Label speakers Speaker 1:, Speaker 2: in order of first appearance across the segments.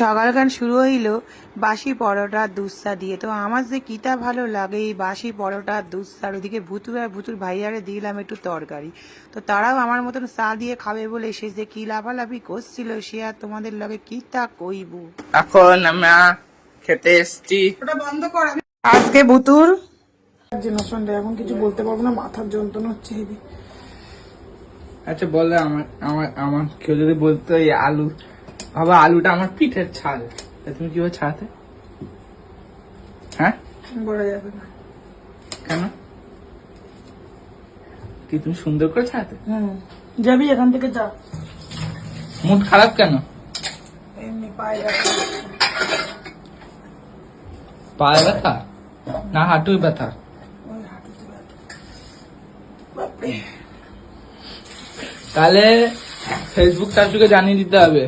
Speaker 1: সকালখান শুরু হইল বাসি পরোটা দুধসা দিয়ে। তো আমার যে কিতা ভালো লাগে এই বাসি পরোটা দুধসার ওদিকে ভুতুর আর ভুতুর ভাইয়ারে দিলাম একটু তরকারি। তো তারাও আমার মতন চা দিয়ে খাবে বলে সে যে কি লাফালাফি করছিল সে আর তোমাদের লগে কিতা কইব?
Speaker 2: এখন আমরা খেতে এসছি।
Speaker 1: ওটা বন্ধ কর আজকে ভুতুর? এখন কিছু বলতে পারব না মাথার যন্ত্রণা হচ্ছে হেবি।
Speaker 2: আচ্ছা বলে আমার আমার আমার কেউ যদি বলতো এই আলু বাবা আলুটা আমার পিঠের ছাল। তুমি কীভাবে ছাড়াতে? হ্যাঁ?
Speaker 1: বলা যাবে না।
Speaker 2: কেন? কি তুমি সুন্দর করে ছাড়াতে?
Speaker 1: হুম। যাবি এখান থেকে যা।
Speaker 2: মুড খারাপ কেন?
Speaker 1: এমনি পায়ে ব্যথা
Speaker 2: পায়ে ব্যথা? না হাঁটুই ব্যথা? তাহলে ফেসবুক টাসবুকে জানিয়ে দিতে হবে।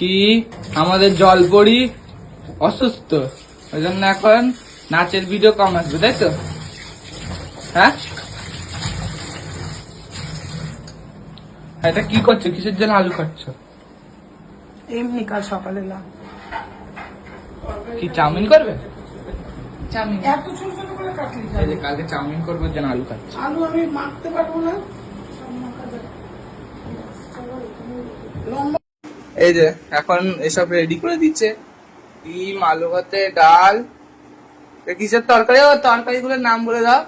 Speaker 2: কি? আমাদের জলপরি অসুস্থ। ওই জন্য এখন নাচের ভিডিও কম আসবে তাই তো? হ্যাঁ? এটা কি করছ? কিসের জন্য আলু খাচ্ছ
Speaker 1: এমনি কাল সকালে
Speaker 2: কি চাউমিন করবে? চাউমিন
Speaker 1: এত ছোট ছোট করে কাটলি
Speaker 2: কালকে চাউমিন করব জন্য আলু খাচ্ছি
Speaker 1: আলু আমি মাখতে পারব না।
Speaker 2: এই যে এখন এসব রেডি করে দিচ্ছে। ডিম আলু ভাতে ডাল। কিসের তরকারি? ও তরকারিগুলোর নাম বলে দাও।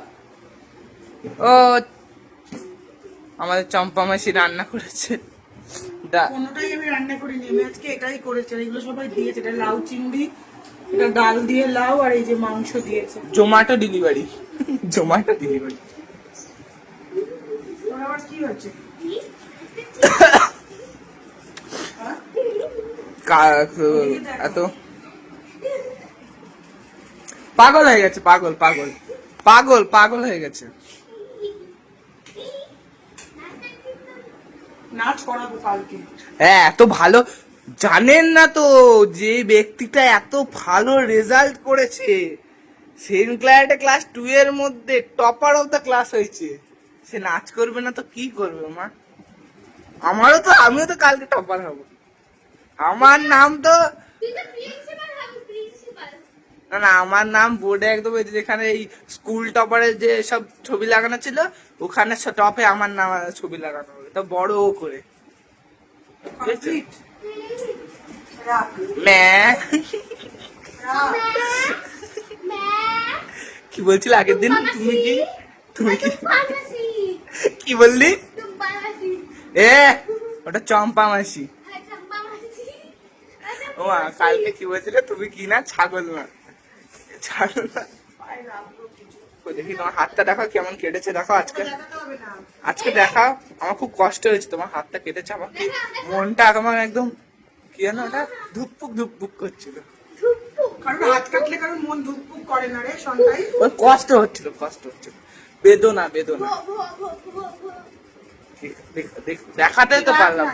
Speaker 2: ও আমাদের চম্পা মাসি রান্না করেছে।
Speaker 1: কোনোটাই আমি রান্না করিনি আমি আজকে এটাই করেছি এগুলো সবাই দিয়েছে। এটা লাউ চিংড়ি এটা ডাল দিয়ে লাউ আর এই যে মাংস দিয়েছে।
Speaker 2: Zomato delivery. Zomato delivery.
Speaker 1: কি হচ্ছে?
Speaker 2: এত। পাগল হয়ে গেছে পাগল পাগল। পাগল পাগল হয়ে গেছে।
Speaker 1: নাচ করাবো কালকে।
Speaker 2: হ্যাঁ এত ভালো। জানেন না তো যে ব্যক্তিটা এত ভালো রেজাল্ট করেছে। সেন ক্লাসে ক্লাস টু এর মধ্যে টপার অফ দ্য ক্লাস হয়েছে। সে নাচ করবে না তো কি করবে মা? আমারও তো আমিও তো কালকে টপার হব। আমার নাম তো না না আমার নাম বোর্ডে একদম এই যেখানে এই স্কুল টপারের যে সব ছবি লাগানো ছিল ওখানে টপে আমার নাম ছবি লাগানো হবে। তো বড় করে। কি বলছিল আগের দিন? তুমি কি? তুমি কি? কি বললি?
Speaker 3: তুম
Speaker 2: এ ওটা চম্পা মাসি কালকে কি বলছিলে? তুমি কি না? ছাগল না। ছাগল না। দেখি তোমার হাতটা দেখো কেমন কেটেছে। দেখো আজকে। আজকে দেখাও আমার খুব কষ্ট হয়েছে। তোমার হাতটা কেটেছে। আমার কি মনটা আমার একদম কি জানো ওটা? ধুকপুক ধুকপুক করছিল।
Speaker 1: কারণ হাত কাটলে কারণ মন ধুকপুক করে না রে সন্তাই
Speaker 2: কষ্ট হচ্ছিল কষ্ট হচ্ছিল। বেদনা বেদনা। দেখ- দেখ- দেখাতে তো পারলাম